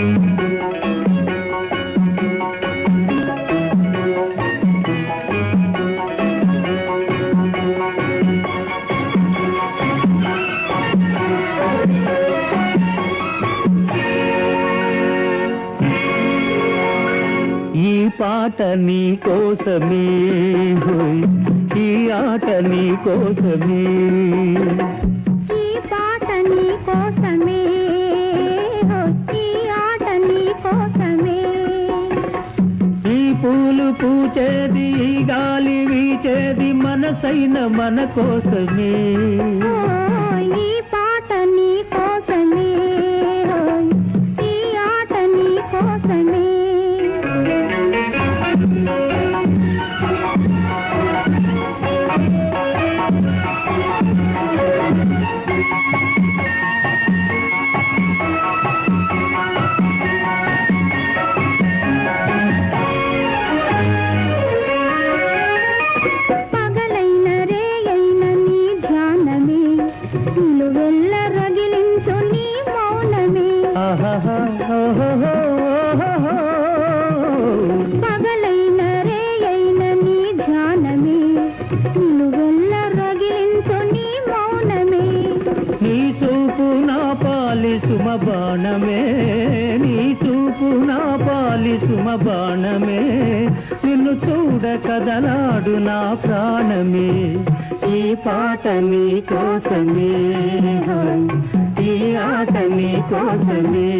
ఈ పాట నీ కోసమే ఈ ఆట నీ కోసమే. ఈ పాట నీ కోసమే కోరేది మనసైన మన కోసమే. సుమ బాణమే నీ చూపు నా పాలి సుమ బాణమే. నిన్ను చూడ కదలాడు నా ప్రాణమే. ఈ పాట నీ కోసమే. ఈ ఆట నీ కోసమే.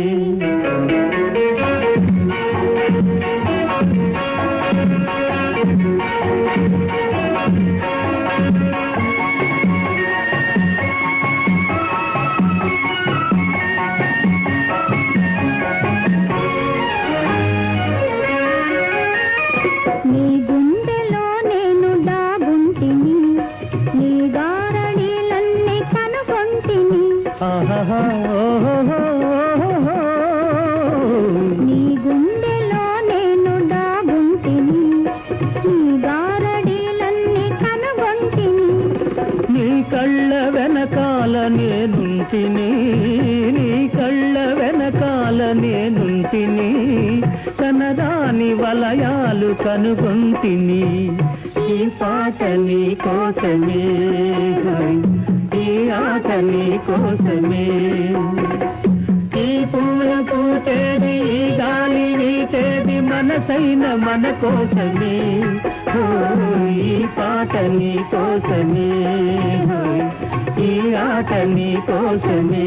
కళ్ళ వెనకాల నేనుంటిని నీ కళ్ళ వెనకాల నేనుంటిని సనదాని వలయాలు కనుగొంటిని. ఈ పాట నీ కోసమే హోయ్, నీ కోసమే. ఈ పూల పూచేది ఈ గాలి వీచేది మనసైన మన కోసమే. ఈ పాట నీ కోసమే ఈ ఆట నీ కోసమే.